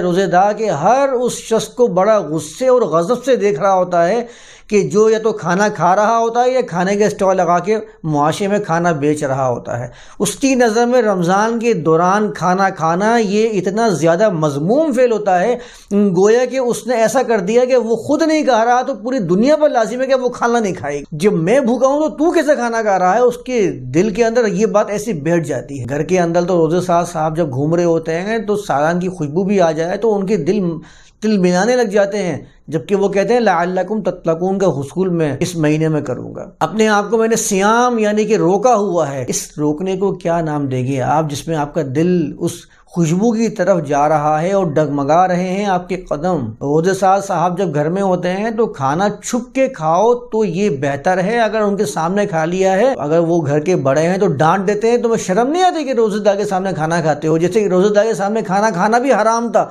रोजेदार के हर उस शख्स को बड़ा गुस्से और गज़ब से देख रहा होता है कि जो या तो खाना खा रहा होता है या खाने के स्टॉल लगा के मुआशे में खाना बेच रहा होता है। उसकी नज़र में रमज़ान के दौरान खाना खाना ये इतना ज़्यादा मजमूम फेल होता है, गोया कि उसने ऐसा कर दिया कि वो खुद नहीं खा रहा तो पूरी दुनिया पर लाजिम है कि वो खाना नहीं खाएगी। जब मैं भूखा हूँ तो तू कैसे खाना खा रहा है? उसके दिल के अंदर ये बात ऐसी बैठ जाती है। घर के अंदर तो रोज़े साहब साहब जब घूम रहे होते हैं तो सालान की खुशबू भी आ जाए तो उनके दिल तिल मिलाने लग जाते हैं। जबकि वो कहते हैं लाकुम तत्लकुन का हसूल मैं इस महीने में करूँगा। अपने आप को मैंने सियाम यानी कि रोका हुआ है। इस रोकने को क्या नाम देंगे आप, जिसमें आपका दिल उस खुशबू की तरफ़ जा रहा है और डगमगा रहे हैं आपके कदम? रोज़े साहब साहब जब घर में होते हैं तो खाना छुप के खाओ तो ये बेहतर है। अगर उनके सामने खा लिया है, अगर वो घर के बड़े हैं तो डांट देते हैं। तो मैं शर्म नहीं आती कि रोजेदार के सामने खाना खाते हो? जैसे कि रोजेदार के सामने खाना खाना भी हराम था।